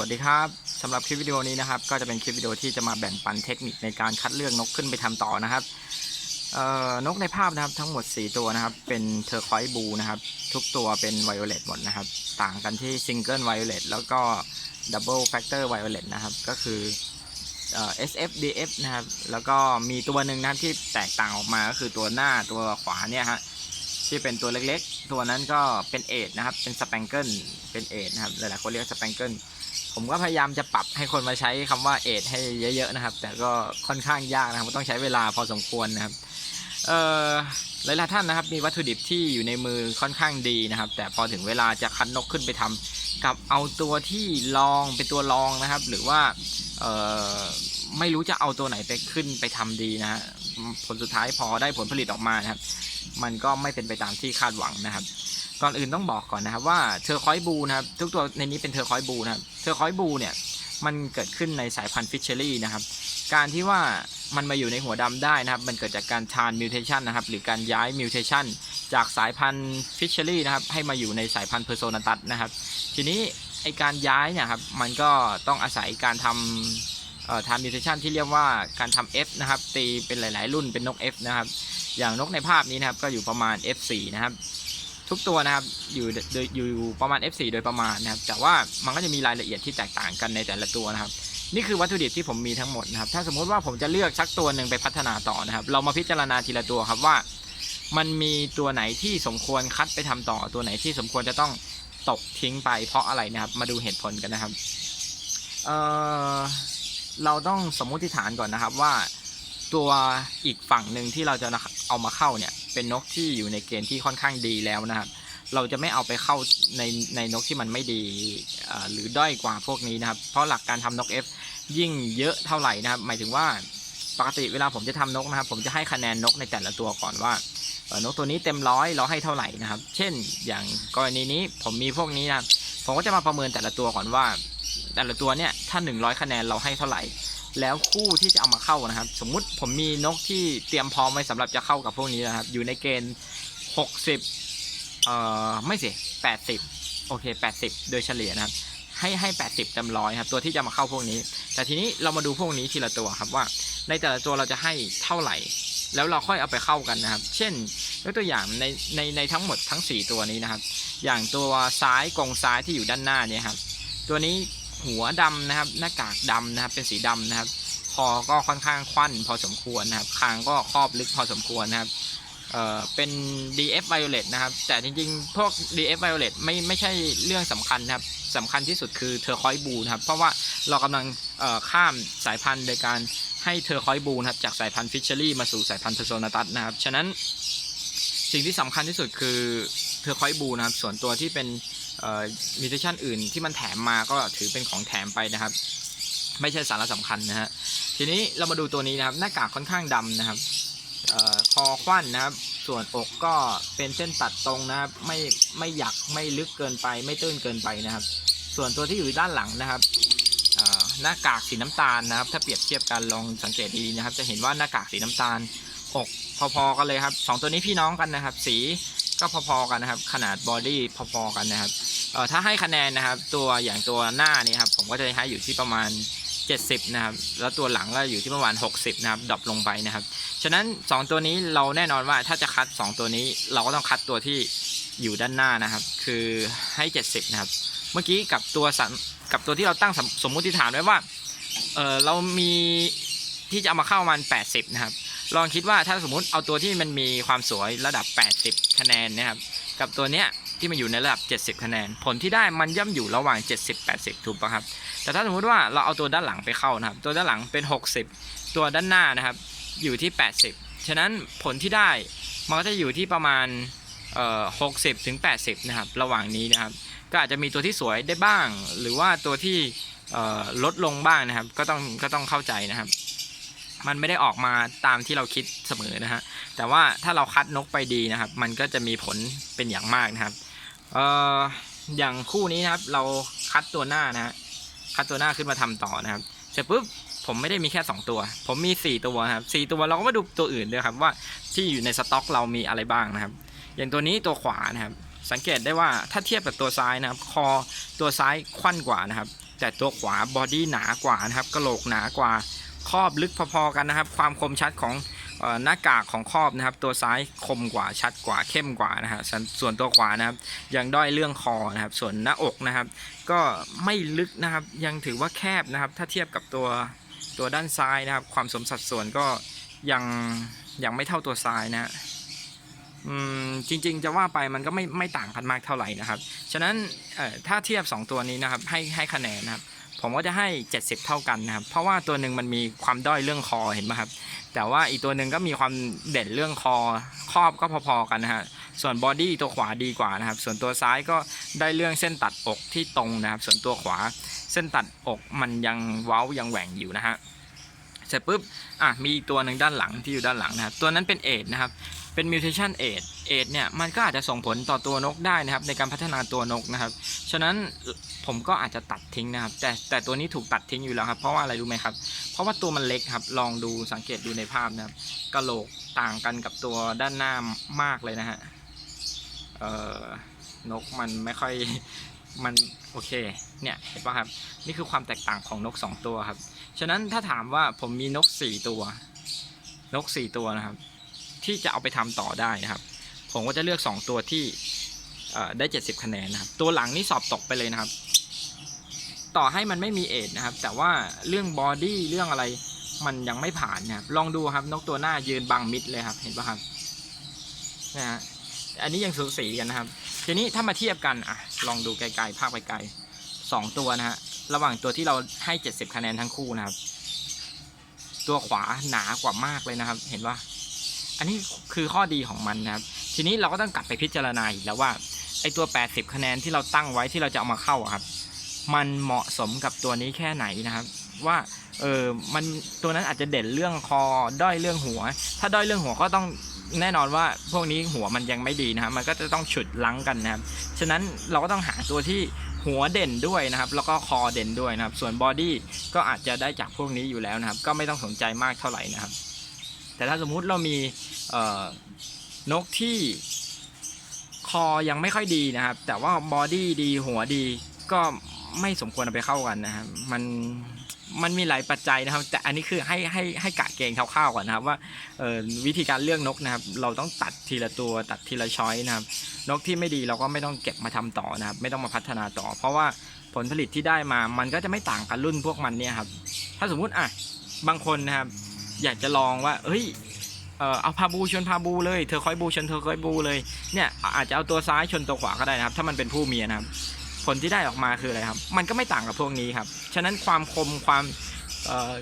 วัสดีครับสำหรับคลิปวิดีโอนี้นะครับ ก็จะเป็นคลิปวิดีโอที่จะมาแบ่งปันเทคนิคในการคัดเลือกนกขึ้นไปทำต่อนะครับนกในภาพนะครับทั้งหมด 4 ตัวนะครับ เป็นเทอร์ควอยบูนะครับ ทุกตัวเป็นไวโอเลตหมดนะครับ ต่างกันที่ซิงเกิลไวโอเลตแล้วก็ดับเบิลแฟกเตอร์ไวโอเลตนะครับ ก็คือเอ่อ SF DF นะครับ แล้วก็มีตัวหนึ่งนะครับที่แตกต่างออกมาก็คือตัวหน้าตัวขวาเนี่ยฮะที่เป็นตัวเล็กๆ ตัวนั้นก็เป็นเอทนะครับ เป็นสแปงเกิลเป็นเอทนะครับ หลายๆคนเรียกสแปงเกิล ผมก็พยายามจะปรับให้คนมาใช้คำว่าเอทให้เยอะ ๆนะครับ แต่ก็ค่อนข้างยากนะครับต้องใช้เวลาพอสมควรนะครับเอ่อหลายๆท่านนะครับ มีวัตถุดิบที่อยู่ในมือค่อนข้างดีนะครับ แต่พอถึงเวลาจะคัดนกขึ้นไปทำกับเอาตัวที่ลองเป็นตัวลองนะครับ หรือว่าเอ่อไม่รู้จะเอาตัวไหนไปขึ้นไปทำดีนะฮะผลสุดท้ายพอได้ผลผลิตออกมานะครับ มันก็ไม่เป็นไปตามที่คาดหวังนะครับ ก่อนอื่นต้องบอกก่อนนะครับว่าเทอร์คอยบูนะครับ ทุกตัวในนี้เป็นเทอร์คอยบูนะครับ อร์คอยบูเนี่ยมันเกิดขึ้นในสายพันธุ์ฟิชเชอรี่นะครับ การที่ว่ามันมาอยู่ในหัวดำได้นะครับ มันเกิดจากการทานมิวเทชันนะครับ หรือการย้ายมิวเทชันจากสายพันธุ์ฟิชเชอรี่นะครับ ให้มาอยู่ในสายพันธุ์เพอร์โซนาตัสนะครับ ทีนี้ไอการย้ายเนี่ยครับ มันก็ต้องอาศัยการทำเอ่อทำมิวเทชันที่เรียกว่าการทำ F นะครับ ตีเป็นหลาย ๆ รุ่นเป็นนก F นะครับ อย่างนกในภาพนี้นะครับ ก็อยู่ประมาณ F4 นะครับ ทุกตัวนะครับอยู่โดยอยู่ประมาณ F4 โดยประมาณนะครับ แต่ว่ามันก็จะมีรายละเอียดที่แตกต่างกันในแต่ละตัวนะครับ นี่คือวัตถุดิบที่ผมมีทั้งหมดนะครับ ถ้าสมมุติว่าผมจะเลือกสักตัวหนึ่งไปพัฒนาต่อนะครับ เรามาพิจารณาทีละตัวครับว่า มันมีตัวไหนที่สมควรคัดไปทำต่อตัวไหนที่สมควรจะต้องตกทิ้งไปเพราะอะไรนะครับ มาดูเหตุผลกันนะครับเอ่อเราต้องสมมุติฐานก่อนนะครับว่าตัวอีกฝั่งหนึ่งที่เราจะเอามาเข้าเนี่ย เป็นนกที่อยู่ในเกณฑ์ที่ค่อนข้างดีแล้วนะครับ เราจะไม่เอาไปเข้าในในนกที่มันไม่ดีหรือด้อยกว่าพวกนี้นะครับ เพราะหลักการทำนก F ยิ่งเยอะเท่าไหร่นะครับ หมายถึงว่าปกติเวลาผมจะทำนกนะครับ ผมจะให้คะแนนนกในแต่ละตัวก่อนว่านกตัวนี้เต็มร้อยเราให้เท่าไหร่นะครับ เช่นอย่างกรณีนี้ผมมีพวกนี้นะผมก็จะมาประเมินแต่ละตัวก่อนว่า แต่ละตัวเนี่ยถ้า 100 คะแนนเราให้เท่าไหร่ แล้วคู่ที่จะเอามาเข้านะครับ สมมุติผมมีนกที่เตรียมพร้อมไว้สำหรับจะเข้ากับพวกนี้นะครับ อยู่ในเกณฑ์ 60 เอ่อ ไม่สิ80 โอเค 80 โดยเฉลี่ยนะครับ ให้ให้ 80เต็มร้อยครับ ตัวที่จะมาเข้าพวกนี้ แต่ทีนี้เรามาดูพวกนี้ทีละตัวครับว่า ในแต่ละตัวเราจะให้เท่าไหร่ แล้วเราค่อยเอาไปเข้ากันนะครับ เช่นยกตัวอย่างในในในทั้งหมดทั้ง 4 ตัวนี้นะครับ อย่างตัวซ้ายกองซ้ายที่อยู่ด้านหน้าเนี่ยครับ ตัวนี้ หัวดำนะครับ หน้ากากดำนะครับ เป็นสีดำนะครับ คอก็ค่อนข้างควันพอสมควรนะครับ คางก็ครอบลึกพอสมควรนะครับเอ่อเป็น DF Violet นะครับ แต่จริงๆ พวก DF Violet ไม่ไม่ใช่เรื่องสำคัญนะครับสำคัญที่สุดคือเทอร์คอยบูนะครับ เพราะว่าเรากำลังข้ามสายพันธุ์โดยการให้เทอร์คอยบูนะครับ จากสายพันธุ์ฟิชเชอรี่มาสู่สายพันธุ์เพอร์โซนาตัสนะครับ ฉะนั้นสิ่งที่สำคัญที่สุดคือเทอร์คอยบูนะครับ ส่วนตัวที่เป็น มิวเทชันอื่นที่มันแถมมาก็ถือเป็นของแถมไปนะครับ ไม่ใช่สาระสำคัญนะฮะทีนี้เรามาดูตัวนี้นะครับหน้ากากค่อนข้างดำนะครับออคอควันนะครับ ส่วนอกก็เป็นเส้นตัดตรงนะครับ ไม่ไม่หยักไม่ลึกเกินไป ไม่ตื้นเกินไปนะครับ ส่วนตัวที่อยู่ด้านหลังนะครับหน้ากากสีน้ำตาลนะครับ ถ้าเปรียบเทียบกันลองสังเกตดีๆนะครับ จะเห็นว่าหน้ากากสีน้ำตาลอกพอๆกันเลยครับสองตัวนี้พี่น้องกันนะครับ สี ก็พอๆกันนะครับ ขนาดบอดี้พอๆกันนะครับเอ่อถ้าให้คะแนนนะครับ ตัวอย่างตัวหน้านี่ครับผมก็จะให้อยู่ที่ประมาณ 70 นะครับ แล้วตัวหลังก็อยู่ที่ประมาณ 60 นะครับดรอปลงไปนะครับ ฉะนั้น 2 ตัวนี้เราแน่นอนว่าถ้าจะคัด 2 ตัวนี้เราก็ต้องคัดตัวที่อยู่ด้านหน้านะครับ คือให้ 70 นะครับ เมื่อกี้กับตัวสัมกับตัวที่เราตั้งสมมุติฐานไว้ว่าเออเรามีที่จะเอามาเข้ามัน 80 นะครับ ลองคิดว่าถ้าสมมุติเอาตัวที่มันมีความสวยระดับ 80 คะแนนนะครับ กับตัวเนี้ยที่มันอยู่ในระดับ 70 คะแนน ผลที่ได้มันย่ำอยู่ระหว่าง 70-80 ถูกปะครับ แต่ถ้าสมมุติว่าเราเอาตัวด้านหลังไปเข้านะครับ ตัวด้านหลังเป็น 60 ตัวด้านหน้านะครับ อยู่ที่ 80 ฉะนั้นผลที่ได้มันก็จะอยู่ที่ประมาณเอ่อ60ถึง80นะครับ ระหว่างนี้นะครับ ก็อาจจะมีตัวที่สวยได้บ้าง หรือว่าตัวที่ลดลงบ้างนะครับ ก็ต้องก็ต้องเข้าใจนะครับ มันไม่ได้ออกมาตามที่เราคิดเสมอนะฮะแต่ว่าถ้าเราคัดนกไปดีนะครับ มันก็จะมีผลเป็นอย่างมากนะครับเอ่ออย่างคู่นี้นะครับ เราคัดตัวหน้านะฮะคัดตัวหน้าขึ้นมาทำต่อนะครับเสร็จปุ๊บผมไม่ได้มีแค่ 2 ตัว ผมมี 4 ตัวครับ4ตัวเราก็มาดูตัวอื่นด้วยครับว่าที่อยู่ในสต็อกเรามีอะไรบ้างนะครับ อย่างตัวนี้ตัวขวานะครับ สังเกตได้ว่าถ้าเทียบกับตัวซ้ายนะครับ คอตัวซ้ายควันกว่านะครับ แต่ตัวขวาบอดี้หนากว่านะครับกระโหลกหนากว่า ครอบลึกพอๆกันนะครับ ความคมชัดของหน้ากากของครอบนะครับ ตัวซ้ายคมกว่าชัดกว่าเข้มกว่านะฮะส่วนส่วนตัวขวานะครับยังด้อยเรื่องคอนะครับ ส่วนหน้าอกนะครับ ก็ไม่ลึกนะครับยังถือว่าแคบนะครับ ถ้าเทียบกับตัวตัวด้านซ้ายนะครับ ความสมสัดส่วนก็ยังยังไม่เท่าตัวซ้ายนะฮะอืมจริงๆจะว่าไปมันก็ไม่ไม่ต่างกันมากเท่าไหร่นะครับ ฉะนั้นเอ่อถ้าเทียบ 2 ตัวนี้นะครับให้ให้คะแนนนะครับ ผมก็จะให้ 70 เท่ากันนะครับ เพราะว่าตัวหนึ่งมันมีความด้อยเรื่องคอเห็นไหมครับ แต่ว่าอีกตัวหนึ่งก็มีความเด่นเรื่องคอครอบก็พอๆกันนะฮะ ส่วนบอดี้ตัวขวาดีกว่านะครับ ส่วนตัวซ้ายก็ได้เรื่องเส้นตัดอกที่ตรงนะครับ ส่วนตัวขวาเส้นตัดอกมันยังเว้ายังแหว่งอยู่นะฮะ เสร็จปุ๊บอะมีอีกตัวหนึ่งด้านหลังที่อยู่ด้านหลังนะครับตัวนั้นเป็นเอดนะครับเป็นมิวเทชันเอดเอดเนี่ยมันก็อาจจะส่งผลต่อตัวนกได้นะครับในการพัฒนาตัวนกนะครับ ฉะนั้นผมก็อาจจะตัดทิ้งนะครับ แต่แต่ตัวนี้ถูกตัดทิ้งอยู่แล้วครับ เพราะว่าอะไรรู้ไหมครับ เพราะว่าตัวมันเล็กครับ ลองดูสังเกตดูในภาพนะครับกะโหลกต่างกันกับตัวด้านหน้ามากเลยนะฮะเอ่อนกมันไม่ค่อยมันโอเคเนี่ยเห็นป่ะครับ นี่คือความแตกต่างของนก 2 ตัวครับ ฉะนั้นถ้าถามว่าผมมีนก4ตัว นก4ตัวนะครับ ที่จะเอาไปทำต่อได้นะครับ ผมก็จะเลือก2ตัวที่เอ่อได้70คะแนนนะครับ ตัวหลังนี่สอบตกไปเลยนะครับ ต่อให้มันไม่มีเอทนะครับ แต่ว่าเรื่องบอดี้เรื่องอะไรมันยังไม่ผ่านนะครับ ลองดูครับนกตัวหน้ายืนบังมิดเลยครับ เห็นปะครับนะฮะอันนี้ยังสูสีกันนะครับ ทีนี้ถ้ามาเทียบกันอะลองดูไกลๆภาพไกลๆสองตัวนะฮะ ระหว่างตัวที่เราให้ 70 คะแนนทั้งคู่นะครับ ตัวขวาหนากว่ามากเลยนะครับ เห็นปะอันนี้คือข้อดีของมันนะครับ ทีนี้เราก็ต้องกลับไปพิจารณาอีกแล้วว่าไอตัว 80 คะแนนที่เราตั้งไว้ที่เราจะเอามาเข้าครับ มันเหมาะสมกับตัวนี้แค่ไหนนะครับ ว่าเออมันตัวนั้นอาจจะเด่นเรื่องคอด้อยเรื่องหัว ถ้าด้อยเรื่องหัวก็ต้องแน่นอนว่าพวกนี้หัวมันยังไม่ดีนะครับ มันก็จะต้องฉุดลังกันนะครับ ฉะนั้นเราก็ต้องหาตัวที่ หัวเด่นด้วยนะครับ แล้วก็คอเด่นด้วยนะครับ ส่วนบอดี้ก็อาจจะได้จากพวกนี้อยู่แล้วนะครับ ก็ไม่ต้องสนใจมากเท่าไหร่นะครับ แต่ถ้าสมมุติเรามีนกที่คอยังไม่ค่อยดีนะครับ แต่ว่าบอดี้ดีหัวดีก็ไม่สมควรเอาไปเข้ากันนะครับ มัน มันมีหลายปัจจัยนะครับ แต่อันนี้คือให้ให้ให้กะเกณฑ์คร่าวๆก่อนนะครับ ว่าวิธีการเลือกนกนะครับ เราต้องตัดทีละตัวตัดทีละช้อยนะครับ นกที่ไม่ดีเราก็ไม่ต้องเก็บมาทำต่อนะครับ ไม่ต้องมาพัฒนาต่อ เพราะว่าผลผลิตที่ได้มามันก็จะไม่ต่างกันรุ่นพวกมันเนี่ยครับ ถ้าสมมุติอะบางคนนะครับ อยากจะลองว่า เฮ้ยเออเอาพาบูชนพาบูเลยเธอคอยบูชนเธอคอยบูเลยเนี่ยอาจจะเอาตัวซ้ายชนตัวขวาก็ได้นะครับ ถ้ามันเป็นผู้เมียนะครับ ผลที่ได้ออกมาคืออะไรครับ มันก็ไม่ต่างกับพวกนี้ครับ ฉะนั้นความคมความออ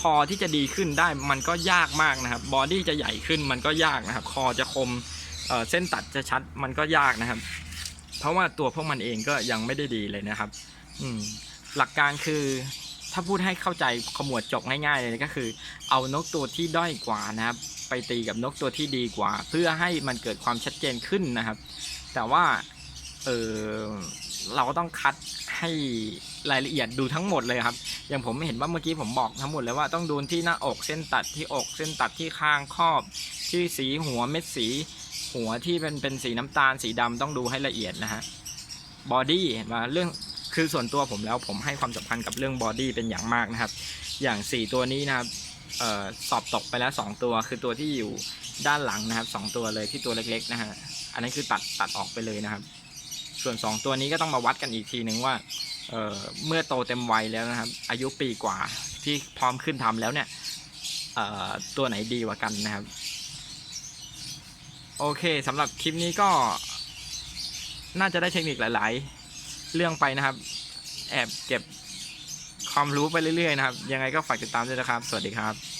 คอที่จะดีขึ้นได้มันก็ยากมากนะครับ บอดี้จะใหญ่ขึ้นมันก็ยากนะครับ คอจะคมเเส้นตัดจะชัดมันก็ยากนะครับ เพราะว่าตัวพวกมันเองก็ยังไม่ได้ดีเลยนะครับ อืมหลักการคือถ้าพูดให้เข้าใจขมวดจบง่ายๆเลยก็คือ เอานกตัวที่ด้อยกว่านะครับ ไปตีกับนกตัวที่ดีกว่า เพื่อให้มันเกิดความชัดเจนขึ้นนะครับ แต่ว่าเออ เราก็ต้องคัดให้รายละเอียดดูทั้งหมดเลยครับ อย่างผมเห็นว่าเมื่อกี้ผมบอกทั้งหมดเลยว่าต้องดูที่หน้าอกเส้นตัดที่อกเส้นตัดที่คางครอบ ที่สีหัวเม็ดสี หัวที่เป็นเป็นสีน้ำตาลสีดำต้องดูให้ละเอียดนะฮะบอดี้เห็นว่าเรื่องคือส่วนตัวผมแล้วผมให้ความสำคัญกับเรื่องบอดี้เป็นอย่างมากนะครับ อย่าง 4 ตัวนี้นะครับออสอบตกไปแล้ว 2 ตัว คือตัวที่อยู่ด้านหลังนะครับ 2 ตัวเลยที่ตัวเล็กๆนะฮะอันนั้นคือตัดตัดออกไปเลยนะครับ ส่วน 2 ตัวนี้ก็ต้องมาวัดกันอีกทีหนึ่งว่าเเมื่อโตเต็มวัยแล้วนะครับ อายุปีกว่าที่พร้อมขึ้นทำแล้วเนี่ยตัวไหนดีกว่ากันนะครับ โอเคสำหรับคลิปนี้ก็ น่าจะได้เทคนิคหลาย ๆ เรื่องไปนะครับ แอบเก็บความรู้ไปเรื่อย ๆ นะครับ ยังไงก็ฝากติดตามด้วยนะครับ สวัสดีครับ